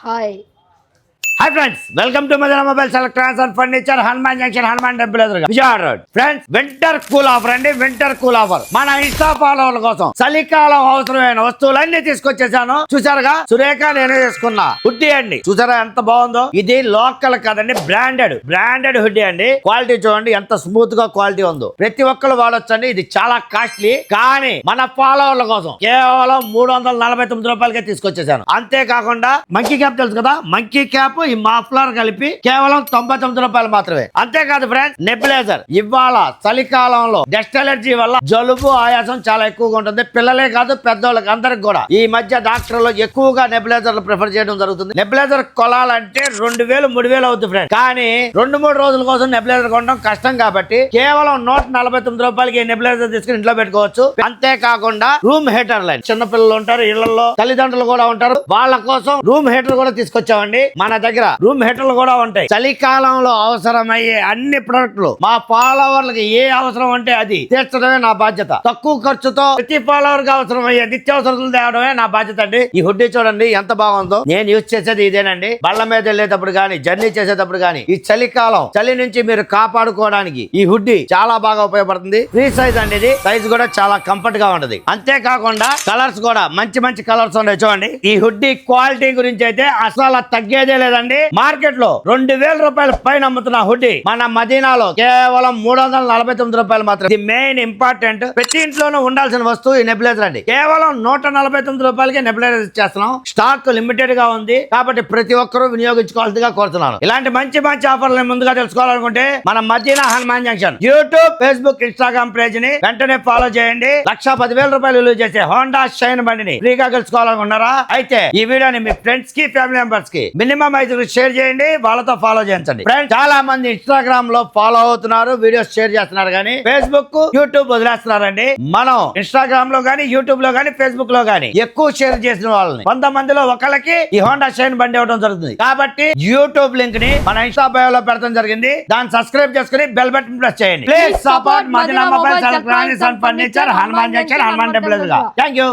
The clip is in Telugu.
Hi hi friends welcome to Madana mobile electronics and furniture Hanuman junction Hanuman temple ఎదురుగా. Vijayawada road. Friends winter cool offer అండి. వింటర్ కూల్ ఆఫర్ మన ఇన్స్టా ఫాలోవర్ల కోసం చలికాలం అవసరమైన వస్తువులన్నీ తీసుకొచ్చేసాను. చూసారుగా? సురేఖ నేను తీసుకున్నా హుడ్డీ అండి. చూసారా ఎంత బాగుందో? ఇది లోకల్ కాదండి బ్రాండెడ్ బ్రాండెడ్ హుడ్డీ అండి. క్వాలిటీ చూడండి ఎంత స్మూత్గా క్వాలిటీ ఉందో. ప్రతి ఒక్కరు వాడొచ్చండి. ఇది చాలా కాస్ట్లీ కానీ మన ఫాలోవర్ల కోసం కేవలం మూడు వందల నలభై తొమ్మిది రూపాయలకే తీసుకొచ్చేసాను. అంతేకాకుండా మంకీ క్యాప్ తెలుసు కదా? మంకీ క్యాప్ ఈ మాఫ్లర్ కలిపి కేవలం తొంభై తొమ్మిది రూపాయలు మాత్రమే. అంతేకాదు ఫ్రెండ్స్ నెబిలైజర్ ఇవాళ చలికాలంలో డస్ట్ ఎలర్జీ వల్ల జలుబు ఆయాసం చాలా ఎక్కువగా ఉంటుంది. పిల్లలే కాదు పెద్దోళ్ళకి అందరికి కూడా. ఈ మధ్య డాక్టర్లు ఎక్కువగా నెబిలైజర్ ప్రిఫర్ చేయడం జరుగుతుంది. నెబిలైజర్ కొలాలంటే రెండు వేలు మూడు వేలు అవుతుంది ఫ్రెండ్ కానీ రెండు మూడు రోజుల కోసం నెబిలైజర్ కొనడం కష్టం కాబట్టి కేవలం నూట నలభై తొమ్మిది రూపాయలకి నెబిలైజర్ తీసుకుని ఇంట్లో పెట్టుకోవచ్చు. అంతేకాకుండా రూమ్ హీటర్ లైన్ చిన్న పిల్లలు ఉంటారు ఇళ్ళలో తల్లిదండ్రులు కూడా ఉంటారు. వాళ్ళ కోసం రూమ్ హీటర్ కూడా తీసుకొచ్చామండి. మన దగ్గర రూమ్ హీటర్లు కూడా ఉంటాయి. చలికాలంలో అవసరమయ్యే అన్ని ప్రొడక్టులు మా ఫాలోవర్లకి ఏ అవసరం అంటే అది తీర్చడమే నా బాధ్యత. తక్కువ ఖర్చుతో ప్రతి ఫాలోవర్కి అవసరమయ్యే నిత్యావసరాలు తేవడమే నా బాధ్యత అండి. ఈ హుడ్డీ చూడండి ఎంత బాగుందో. నేను యూజ్ చేసేది ఇదేనండి. బళ్ళ మీద వెళ్ళేటప్పుడు కానీ జర్నీ చేసేటప్పుడు కానీ ఈ చలికాలం చలి నుంచి మీరు కాపాడుకోవడానికి ఈ హుడ్డీ చాలా బాగా ఉపయోగపడుతుంది. ఫ్రీ సైజ్ అండి ఇది సైజ్ కూడా చాలా కంఫర్ట్గా ఉంటది. అంతేకాకుండా కలర్స్ కూడా మంచి మంచి కలర్స్ ఉన్నాయి. చూడండి ఈ హుడ్డీ క్వాలిటీ గురించి అయితే అసలు తగ్గేదే లేదండి. మార్కెట్లో రెండు వేల రూపాయల పైన అమ్ముతున్న హుడ్డీ మన మదీనాలో కేవలం మూడు వందల నలభై తొమ్మిది రూపాయలు మాత్రం ఇది మెయిన్ ఇంపార్టెంట్ ప్రతి ఇంట్లోనూ ఉండాల్సిన వస్తువు ఈ నెబులైజర్ అండి. కేవలం నూట నలభై తొమ్మిది రూపాయలకి నెబులైజర్ ఇచ్చేస్తున్నాం. స్టాక్ లిమిటెడ్గా ఉంది. కాబట్టి ప్రతి ఒక్కరూ వినియోగించుకోవాల్సిందిగా కోరుతున్నాను. ఇలాంటి మంచి మంచి ఆఫర్లు ముందుగా తెలుసుకోవాలనుకుంటే మన Madina Hanuman junction YouTube Facebook Instagram పేజ్ని వెంటనే ఫాలో చేయండి. లక్ష పదివేల రూపాయలు విలువ చేసే హోండా షైన్ బండిని ఫ్రీగా తెలుసుకోవాలనుకున్నారా అయితే ఈ వీడియోని మీ ఫ్రెండ్స్కి ఫ్యామిలీ మెంబర్స్కి మినిమం ఐదు షేర్ చేయండి వాళ్ళతో ఫాలో చేయించండి. ఫ్రెండ్స్ చాలా మంది ఇన్స్టాగ్రామ్లో ఫాలో అవుతున్నారు వీడియోస్ షేర్ చేస్తున్నారు కానీ ఫేస్బుక్ యూట్యూబ్ వదిలేస్తున్నారండి. మనం ఇన్స్టాగ్రామ్లో గానీ యూట్యూబ్లో గానీ ఫేస్బుక్లో గానీ ఎక్కువ షేర్ చేసిన వాళ్ళని. వంద మందిలో ఒకళ్ళకి ఈ హోండా షైన్ బండి ఇవ్వడం జరుగుతుంది. కాబట్టి యూట్యూబ్ లింక్ని మన ఇన్స్టా బయో లో పెడతాం జరిగింది. దాన్ని సబ్స్క్రైబ్ చేసుకుని బెల్ బటన్ ప్రెస్ చేయండి. Please support Madina mobile electronics and furniture Hanuman junction Hanuman temple thank you